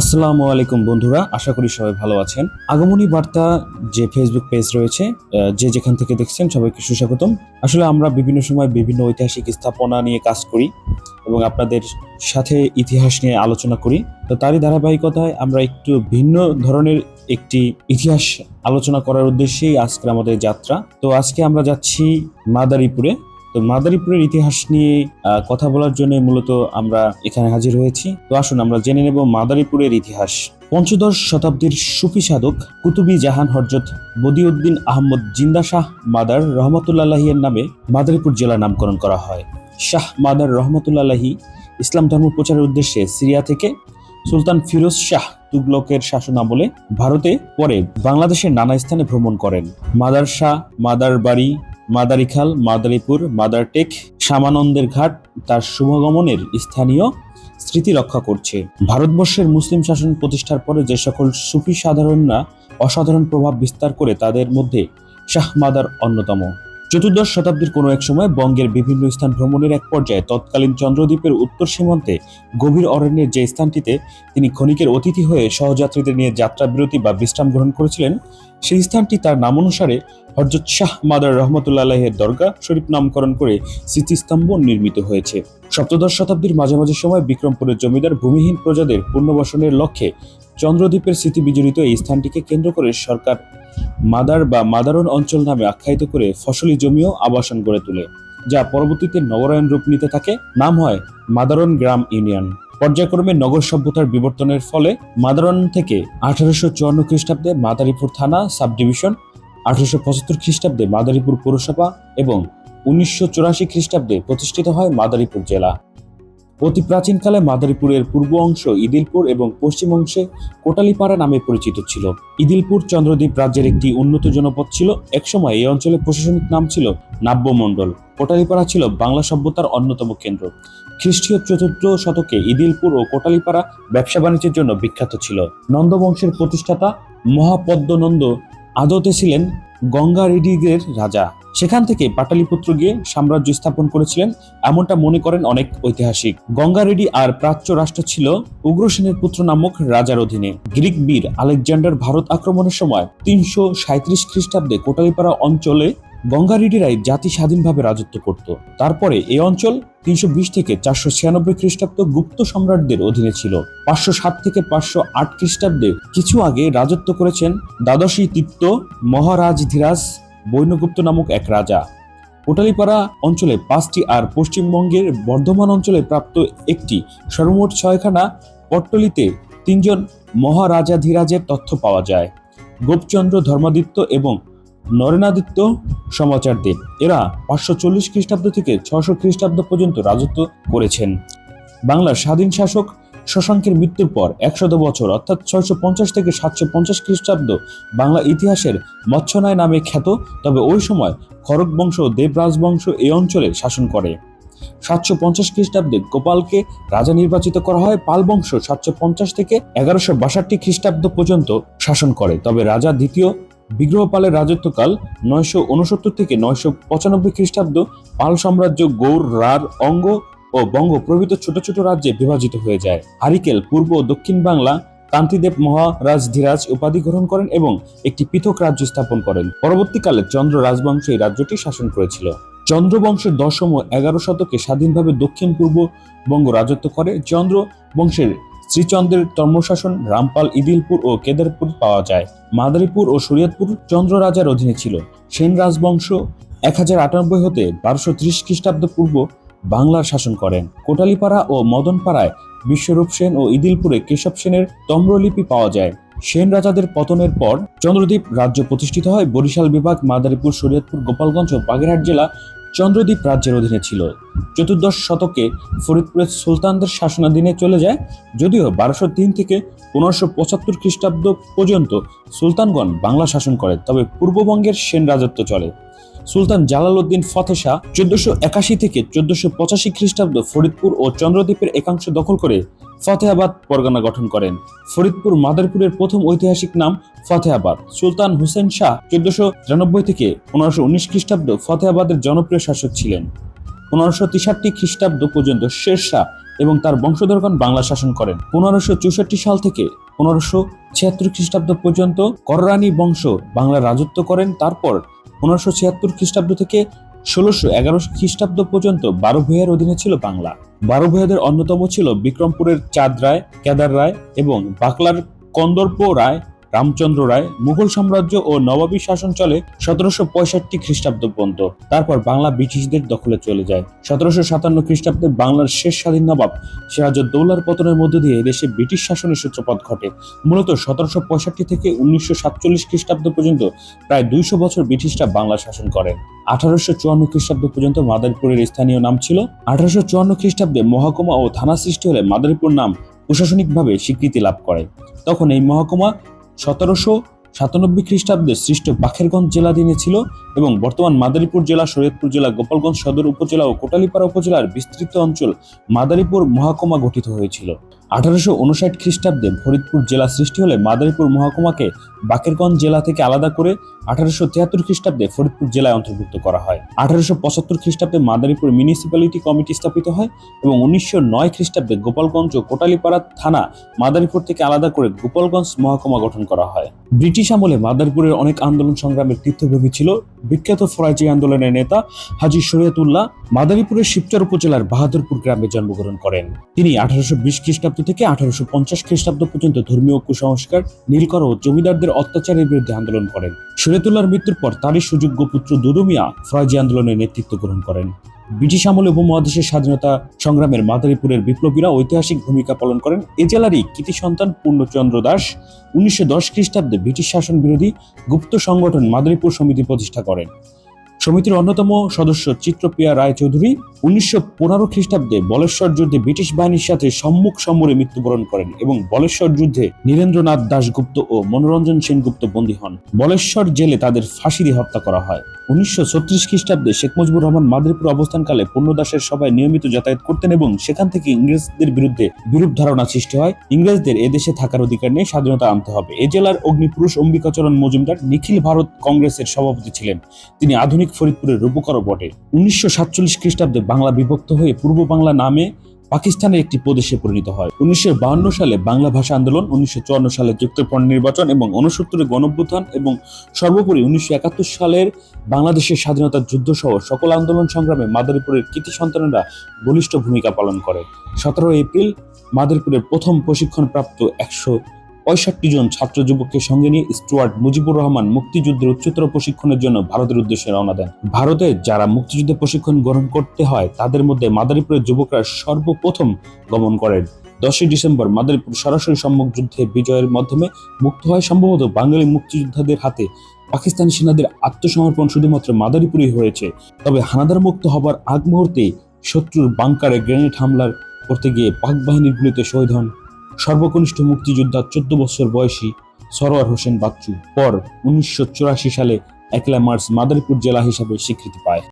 আসসালামু আলাইকুম বন্ধুরা, আশা করি সবাই ভালো আছেন। আগমনী বার্তা যে ফেসবুক পেজ রয়েছে যে যেখান থেকে দেখছেন সবাইকে সুস্বাগতম। আসলে আমরা বিভিন্ন সময় বিভিন্ন ঐতিহাসিক স্থাপনা নিয়ে কাজ করি এবং আপনাদের সাথে ইতিহাস নিয়ে আলোচনা করি। তো তারই ধারাবাহিকতায় আমরা একটু ভিন্ন ধরনের একটি ইতিহাস আলোচনা করার উদ্দেশ্যেই আজকের আমাদের যাত্রা। তো আজকে আমরা যাচ্ছি মাদারীপুরে। তো মাদারীপুরের ইতিহাস নিয়ে কথা বলার জন্য মূলত আমরা এখানে হাজির হয়েছি। তো আসুন আমরা জেনে নেব মাদারীপুরের ইতিহাস। পঞ্চদশ শতাব্দীর সুফি সাধক কুতুবি জাহান হরজত বদিউদ্দিন আহমদ জিন্দা শাহ মাদার রহমতুল্লাহিয়ের নামে মাদারীপুর জেলা নামকরণ করা হয়। শাহ মাদার রহমতুল্লাহি ইসলাম ধর্ম প্রচারের উদ্দেশ্যে সিরিয়া থেকে সুলতান ফিরোজ শাহ তুগলকের শাসনামলে ভারতে পরে বাংলাদেশের নানা স্থানে ভ্রমণ করেন। মাদার শাহ, মাদার বাড়ি মাদারিখাল মাদারীপুর মাদারটেক শ্যামানন্দের ঘাট তার শুভগমনের স্থানীয় স্মৃতি রক্ষা করছে। ভারতবর্ষের মুসলিম শাসন প্রতিষ্ঠার পরে যে সকল সুফি সাধারণরা অসাধারণ প্রভাব বিস্তার করে তাদের মধ্যে শাহ মাদার অন্যতম। চতুর্দশ শতাব্দীর কোনো এক সময় বঙ্গের বিভিন্ন স্থান ভ্রমণের এক পর্যায়ে তৎকালীন চন্দ্রদ্বীপের উত্তর সীমান্তে গভীর অরণ্যের যে স্থানটিতে তিনি ক্ষণিকের অতিথি হয়ে সহযাত্রীদের নিয়ে যাত্রা, বিরতি বা বিশ্রাম গ্রহণ করেছিলেন, সেই স্থানটি তার নাম অনুসারে হরজত শাহ মাদার রহমতুল্লাহের দরগা শরীফ নামকরণ করে স্মৃতিস্তম্ভ নির্মিত হয়েছে। সপ্তদশ শতাব্দীর মাঝামাঝি সময় বিক্রমপুরের জমিদার, ভূমিহীন প্রজাদের পুনর্বাসনের লক্ষ্যে চন্দ্রদ্বীপের স্মৃতি বিজড়িত এই স্থানটিকে কেন্দ্র করে সরকার মাদার বা মাদারন অঞ্চল নামে আখ্যায়িত করে ফসলি জমিও আবাসন গড়ে তোলে, যা পরবর্তীতে নগরায়ণ রূপ নিতে থাকে। নাম হয় মাদারন গ্রাম ইউনিয়ন। পর্যায়ক্রমে নগর সভ্যতার বিবর্তনের ফলে মাদারন থেকে আঠারোশো চুয়ান্ন খ্রিস্টাব্দে মাদারীপুর থানা সাব ডিভিশন আঠারোশো পঁচাত্তর খ্রিস্টাব্দে মাদারীপুর পৌরসভা এবং উনিশশো চুরাশি খ্রিস্টাব্দে প্রতিষ্ঠিত হয় মাদারীপুর জেলা। অতি প্রাচীনকালে মাদারীপুরের পূর্ব অংশ ইদিলপুর এবং পশ্চিম অংশে কোটালিপাড়া নামে পরিচিত ছিল। ইদিলপুর চন্দ্রদ্বীপ রাজ্যের একটি উন্নত জনপদ ছিল। একসময় এই অঞ্চলের প্রশাসনিক নাম ছিল নাব্যমণ্ডল। কোটালিপাড়া ছিল বাংলা সভ্যতার অন্যতম কেন্দ্র। খ্রিস্টীয় চতুর্থ শতকে ইদিলপুর ও কোটালিপাড়া ব্যবসা বাণিজ্যের জন্য বিখ্যাত ছিল। নন্দবংশের প্রতিষ্ঠাতা মহাপদ্মনন্দ আদতে ছিলেন গঙ্গা রেডিগের রাজা। সেখান থেকে পাটালিপুত্র গিয়ে সাম্রাজ্য স্থাপন করেছিলেন, এমনটা মনে করেন অনেক ঐতিহাসিক। গঙ্গা রেডি আর প্রাচ্য রাষ্ট্র ছিল উগ্রসেনের পুত্র নামক রাজার অধীনে। গ্রিক বীর আলেকজান্ডার ভারত আক্রমণের সময় তিনশো সাঁত্রিশ খ্রিস্টাব্দে কোটালিপাড়া অঞ্চলে গঙ্গা রেডিরাই জাতি স্বাধীনভাবে রাজত্ব করত। তারপরে এই অঞ্চল তিনশো বিশ থেকে চারশো ছিয়ানব্বই খ্রিস্টাব্দ গুপ্ত সম্রাটদের অধীনে ছিল। পাঁচশো সাত থেকে পাঁচশো আট খ্রিস্টাব্দে কিছু আগে রাজত্ব করেছেন দ্বাদশী তিত্ত মহারাজ ধীরাজ বৈনগুপ্ত নামক এক রাজা। কোটালীপাড়া অঞ্চলে পাঁচটি আর পশ্চিমবঙ্গের বর্ধমান অঞ্চলে প্রাপ্ত একটি সর্বমোট ছয়খানা পট্টলিতে তিনজন মহারাজাধিরাজের তথ্য পাওয়া যায়। গোপচন্দ্র ধর্মাদিত্য এবং নরেনাদিত্য সমাচার দেব। এরা পাঁচশো চল্লিশ খ্রিস্টাব্দ থেকে ছশো খ্রিস্টাব্দ পর্যন্ত রাজত্ব করেছেন। বাংলার স্বাধীন শাসক শশাঙ্কের মৃত্যুর পর একশত বছর, অর্থাৎ ছয়শো পঞ্চাশ থেকে সাতশো পঞ্চাশ খ্রিস্টাব্দ বাংলা ইতিহাসের মৎস্যনায় নামে খ্যাত, তবে ওই সময় খড়গ বংশ দেবরাজ বংশ এই অঞ্চলে শাসন করে। সাতশো পঞ্চাশ খ্রিস্টাব্দে গোপালকে রাজা নির্বাচিত করা হয়, পাল বংশ সাতশো পঞ্চাশ থেকে এগারোশো বাষট্টি খ্রিস্টাব্দ পর্যন্ত শাসন করে। তবে রাজা দ্বিতীয় বিগ্রহপালের রাজত্বকাল নয়শো উনসত্তর থেকে নয়শো পঁচানব্বই খ্রিস্টাব্দ পাল সাম্রাজ্য গৌড় রার, অঙ্গ ও বঙ্গ প্রভৃত ছোট ছোট রাজ্যে বিভাজিত হয়ে যায়। হারিকেল পূর্ব ও দক্ষিণ বাংলা কান্তিদেব মহারাজ ধীরাজ উপাধি গ্রহণ করেন এবং একটি পৃথক রাজ্য স্থাপন করেন। পরবর্তীকালে চন্দ্র রাজবংশ এই রাজ্যটি শাসন করেছিল। চন্দ্রবংশের দশম ও এগারো শতকে স্বাধীনভাবে দক্ষিণ পূর্ব বঙ্গ রাজত্ব করে। চন্দ্র বংশের শ্রীচন্দ্রের ধর্মশাসন, রামপাল, ইদিলপুর ও কেদারপুর পাওয়া যায়। মাদারীপুর ও শরীয়তপুর চন্দ্র রাজার অধীনে ছিল। সেন রাজবংশ এক হাজার আটানব্বই হতে বারোশো ত্রিশ খ্রিস্টাব্দ পূর্ব বাংলার শাসন করেন। কোটালীপাড়া ও মদনপাড়ায় বিশ্বরূপ সেন ও ইদিলপুরে কেশব সেনের তম্রলিপি পাওয়া যায়। সেন রাজাদের পতনের পর চন্দ্রদ্বীপ রাজ্য প্রতিষ্ঠিত হয় বরিশাল বিভাগ, মাদারীপুর, শরীয়তপুর, গোপালগঞ্জ ও বাগেরহাট জেলা চন্দ্রদ্বীপ রাজ্যের অধীনে ছিল। চতুর্দশ শতকে ফরিদপুরের সুলতানদের শাসনাধীনে চলে যায়, যদিও বারোশো তিন থেকে পনেরোশো পঁচাত্তর খ্রিস্টাব্দ পর্যন্ত সুলতানগণ বাংলা শাসন করে, তবে পূর্ববঙ্গের সেন রাজত্ব চলে। সুলতান জালালউদ্দিন ফতে শাহ চোদ্দশো একাশি থেকে চোদ্দশো পঁচাশি খ্রিস্টাব্দ ফরিদপুর ও চন্দ্রদ্বীপের একাংশ দখল করে ফতেহাবাদ পরগনা গঠন করেন। ফরিদপুর মাদারপুরের প্রথম ঐতিহাসিক নাম ফতেহাবাদ। সুলতান হুসেন শাহ চোদ্দশো তিরানব্বই থেকে পনেরোশো উনিশ খ্রিস্টাব্দ ফতেহাবাদের জনপ্রিয় শাসক ছিলেন। পনেরোশো তেষট্টি খ্রিস্টাব্দ পর্যন্ত শের শাহ এবং তার বংশধরগণ বাংলা শাসন করেন। পনেরোশো চৌষট্টি সাল থেকে পনেরোশো ছিয়াত্তর খ্রিস্টাব্দ পর্যন্ত কররানী বংশ বাংলার রাজত্ব করেন। তারপর পনেরোশো ছিয়াত্তর খ্রিস্টাব্দ থেকে ষোলোশো এগারোশো খ্রিস্টাব্দ পর্যন্ত বারো ভূঁইয়ার অধীনে ছিল বাংলা। বারো ভূঁইয়াদের অন্যতম ছিল বিক্রমপুরের চাঁদ রায়, কেদার রায় এবং বাকলার কন্দর্প রায়। রামচন্দ্র রায় মুঘল সাম্রাজ্য ও নবাবী শাসন চলে সতেরোশো পঁয়ষট্টি খ্রিস্টাব্দ পর্যন্ত। তারপর বাংলা ব্রিটিশদের দখলে চলে যায়। সতেরোশো সাতান্ন খ্রিস্টাব্দে বাংলার শেষ স্বাধীন নবাব সিরাজউদ্দৌলার পতনের মধ্য দিয়ে দেশে ব্রিটিশ শাসনের সূত্রপাত ঘটে। মূলত সতেরোশো পঁয়ষট্টি থেকে উনিশশো সাতচল্লিশ খ্রিস্টাব্দ পর্যন্ত প্রায় দুইশো বছর ব্রিটিশরা বাংলা শাসন করেন। আঠারোশো চুয়ান্ন খ্রিস্টাব্দ পর্যন্ত মাদারীপুরের স্থানীয় নাম ছিল। আঠারোশো চুয়ান্ন খ্রিস্টাব্দে মহকুমা ও থানা সৃষ্টি হলে মাদারীপুর নাম প্রশাসনিকভাবে স্বীকৃতি লাভ করে। তখন এই মহকুমা সতেরোশো সাতানব্বই খ্রিস্টাব্দে সৃষ্ট বাখেরগঞ্জ জেলাধীনে ছিল এবং বর্তমান মাদারীপুর জেলা, শরীয়তপুর জেলা, গোপালগঞ্জ সদর উপজেলা ও কোটালীপাড়া উপজেলার বিস্তৃত অঞ্চল মাদারীপুর মহাকমা গঠিত হয়েছিল। আঠারোশো উনষাট খ্রিস্টাব্দে ফরিদপুর জেলা সৃষ্টি হলে মাদারীপুর মহকুমাকে বাকেরগঞ্জ জেলা থেকে আলাদা করে আঠারোশো তিয়াত্তর খ্রিস্টাব্দে ফরিদপুর জেলায় অন্তর্ভুক্ত করা হয়। আঠারোশো পঁচাত্তর খ্রিস্টাব্দে মাদারীপুর মিউনিসিপ্যালিটি কমিটি স্থাপিত হয় এবং উনিশশো নয় খ্রিস্টাব্দে গোপালগঞ্জ ও কোটালীপাড়া থানা মাদারীপুর থেকে আলাদা করে গোপালগঞ্জ মহকুমা গঠন করা হয়। ব্রিটিশ আমলে মাদারীপুরের অনেক আন্দোলন সংগ্রামের তীর্থভূমি ছিল বিখ্যাত ফরাজি আন্দোলনের নেতা হাজি শরীয়তুল্লাহ মাদারীপুরের শিবচর উপজেলার বাহাদুরপুর গ্রামে জন্মগ্রহণ করেন। তিনি আঠারোশো বিশ খ্রিস্টাব্দ থেকে আঠারোশো পঞ্চাশ খ্রিস্টাব্দ পর্যন্ত ধর্মীয় কুসংস্কার, নীলকর ও জমিদারদের অত্যাচারের বিরুদ্ধে আন্দোলন করেন। শরিয়তুল্লাহর মৃত্যুর পর তারই সুযোগ্য পুত্র দুদুমিয়া ফরাজি আন্দোলনের নেতৃত্ব গ্রহণ করেন। ব্রিটিশ আমলে উপমহাদেশের স্বাধীনতা সংগ্রামের মাদারীপুরের বিপ্লবীরা ঐতিহাসিক ভূমিকা পালন করেন। এ জেলারই কৃতি সন্তান পূর্ণচন্দ্র দাস, উনিশশো দশ খ্রিস্টাব্দে ব্রিটিশ শাসন বিরোধী গুপ্ত সংগঠন মাদারীপুর সমিতি প্রতিষ্ঠা করেন। সমিতির অন্যতম সদস্য চিত্রপ্রিয়া রায়চৌধুরী উনিশশো পনেরো খ্রিস্টাব্দে বলেশ্বর যুদ্ধে ব্রিটিশ বাহিনীর সাথে সম্মুখ সমরে মৃত্যুবরণ করেন এবং বলেশ্বর যুদ্ধে নীরেন্দ্রনাথ দাশগুপ্ত ও মনোরঞ্জন সেনগুপ্ত বন্দী হন। বলেশ্বর জেলে তাদের ফাঁসি দিয়ে হত্যা করা হয়। উনিশশো ছত্রিশ খ্রিস্টাব্দে শেখ মুজিবুর রহমান মাদারীপুর অবস্থানকালে পূর্ণদাসের সভায় নিয়মিত যাতায়াত করতেন এবং সেখান থেকে ইংরেজদের বিরুদ্ধে বিরূপ ধারণা সৃষ্টি হয়। ইংরেজদের এদেশে থাকার অধিকার নিয়ে স্বাধীনতা আনতে হবে। এ জেলার অগ্নিপুরুষ অম্বিকাচরণ মজুমদার নিখিল ভারত কংগ্রেসের সভাপতি ছিলেন। তিনি আধুনিক ফরিদপুরের রূপকারও বটে। উনিশশো সাতচল্লিশ খ্রিস্টাব্দে বাংলা বিভক্ত হয়ে পূর্ব বাংলা নামে পাকিস্তানের একটি প্রদেশে পরিণত হয়। উনিশশো সালে বাংলা ভাষা আন্দোলন, উনিশশো চুয়ান্ন সালে যুক্তফ্রন্ট নির্বাচন এবং উনসত্তরের গণভ্যুত্থান এবং সর্বোপরি উনিশশো একাত্তর সালের বাংলাদেশের স্বাধীনতার যুদ্ধ সহ সকল আন্দোলন সংগ্রামে মাদারীপুরের কৃতি সন্তানেরা বলিষ্ঠ ভূমিকা পালন করে। সতেরো এপ্রিল মাদারীপুরের প্রথম প্রশিক্ষণপ্রাপ্ত একশো পঁয়ষট্টি জন ছাত্র যুবককে সঙ্গে নিয়ে স্টুয়ার্ট মুজিবুর রহমান মুক্তিযুদ্ধের উচ্চতর প্রশিক্ষণের জন্য ভারতের উদ্দেশ্যে রওনা দেন। ভারতে যারা মুক্তিযুদ্ধে প্রশিক্ষণ গ্রহণ করতে হয়, তাদের মধ্যে মাদারীপুরের যুবকরা সর্বপ্রথম গমন করেন। দশই ডিসেম্বর মাদারীপুর সরাসরি সম্মুখ যুদ্ধে বিজয়ের মাধ্যমে মুক্ত হয়। সম্ভবত বাঙালি মুক্তিযোদ্ধাদের হাতে পাকিস্তানি সেনাদের আত্মসমর্পণ শুধুমাত্র মাদারীপুরেই হয়েছে। তবে হানাদার মুক্ত হবার আগ মুহূর্তে শত্রুর বাংকারে গ্রেনেড হামলার করতে গিয়ে পাক বাহিনীর গুলিতে শহীদ হন। সর্বকনিষ্ঠ মুক্তিযোদ্ধা চোদ্দ বছর বয়সী সরোয়ার হোসেন বাচ্চু পর উনিশশো চুরাশি সালে একলা মার্চ মাদারীপুর জেলা হিসাবে স্বীকৃতি পায়।